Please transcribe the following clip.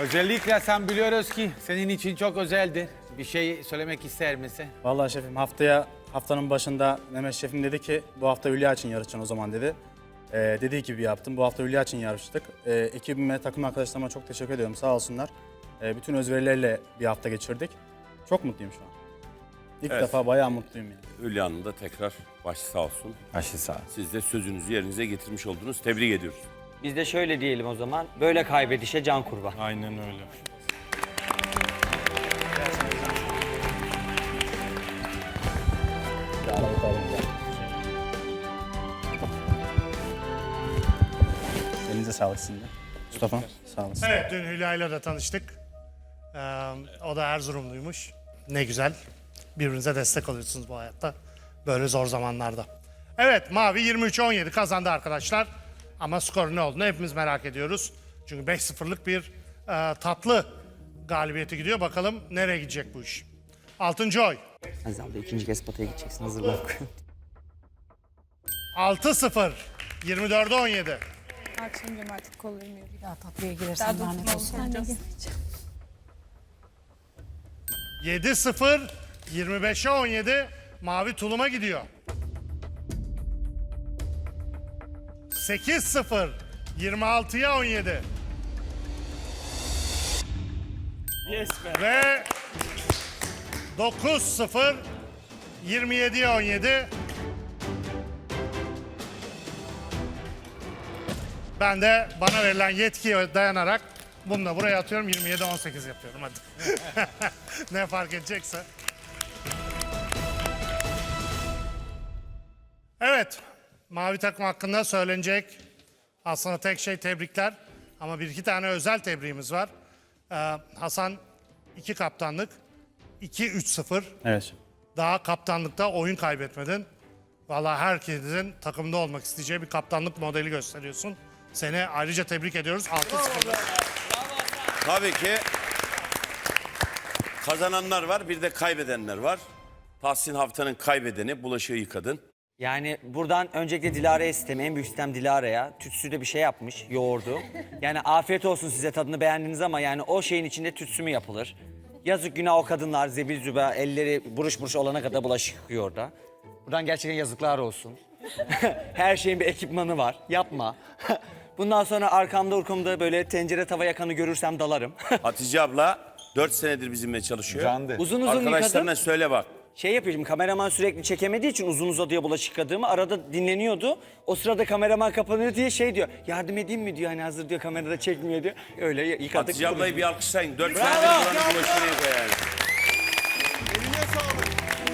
Özellikle sen biliyoruz ki senin için çok özeldir. Bir şey söylemek ister misin? Vallahi şefim haftaya haftanın başında Mehmet şefim dedi ki bu hafta Hülya için yarışacaksın o zaman dedi. Ee, dediği gibi yaptım. Bu hafta Hülya için yarıştık. Ee, ekibime, takım arkadaşlarıma çok teşekkür ediyorum. Sağ olsunlar. Ee, bütün özverilerle bir hafta geçirdik. Çok mutluyum şu an. İlk Evet. defa bayağı mutluyum yani. Hülya Hanım da tekrar başı sağ olsun. Başı sağ Siz de sözünüzü yerinize getirmiş oldunuz. Tebrik ediyoruz. Biz de şöyle diyelim o zaman. Böyle kaybedişe can kurban. Aynen öyle. Elinize sağlık sizin de. Mustafa sağ olasın. Evet dün Hülya'yla da tanıştık. Ee, o da Erzurumluymuş. Ne güzel. Birbirinize destek oluyorsunuz bu hayatta. Böyle zor zamanlarda. Evet Mavi 23-17 kazandı arkadaşlar. Ama skor ne olduğunu hepimiz merak ediyoruz. Çünkü 5-0'lık bir e, tatlı galibiyeti gidiyor. Bakalım nereye gidecek bu iş. Altıncı oy. Aziz abla ikinci kez potaya gideceksin. Hazırlan. 6-0. 24'e 17. Akşam artık kollarım yürüyor. Daha tatlıya Daha girersen lanet dokunmalı olsun. olacağız. 7-0. 25'e 17. Mavi tuluma gidiyor. 8-0. 26'ya 17. Yes be. Ve 9-0. 27'ye 17. Ben de bana verilen yetkiye dayanarak bunu da buraya atıyorum. 27-18 yapıyorum hadi. ne fark edecekse. Evet. Mavi takım hakkında söylenecek aslında tek şey tebrikler. Ama bir iki tane özel tebriğimiz var. Ee, Hasan iki kaptanlık. 2-3-0. Evet. Daha kaptanlıkta oyun kaybetmedin. Vallahi herkesin takımda olmak isteyeceği bir kaptanlık modeli gösteriyorsun. Seni ayrıca tebrik ediyoruz. 6-0. Tabii ki kazananlar var, bir de kaybedenler var. Tahsin haftanın kaybedeni bulaşığı yıkadın. Yani buradan öncelikle Dilara'ya sistemi, en büyük sistem Dilara'ya. Tütsü de bir şey yapmış, yoğurdu. Yani afiyet olsun size tadını beğendiniz ama yani o şeyin içinde tütsü mü yapılır? Yazık günah o kadınlar zebil zübe elleri buruş buruş olana kadar bulaşık yıkıyor orada. Buradan gerçekten yazıklar olsun. Her şeyin bir ekipmanı var. Yapma. Bundan sonra arkamda urkumda böyle tencere tava yakanı görürsem dalarım. Hatice abla 4 senedir bizimle çalışıyor. uzun uzun yıkadım. Arkadaşlarına söyle bak. Şey yapıyordum kameraman sürekli çekemediği için uzun uzadıya bulaşık yıkadığımı arada dinleniyordu. O sırada kameraman kapanıyor diye şey diyor. Yardım edeyim mi diyor hani hazır diyor kamerada çekmiyor diyor. Öyle yıkadık. Hatice ablayı bir alkışlayın. 4 senedir buranın bulaşığını yıkıyor yani. Eline sağlık.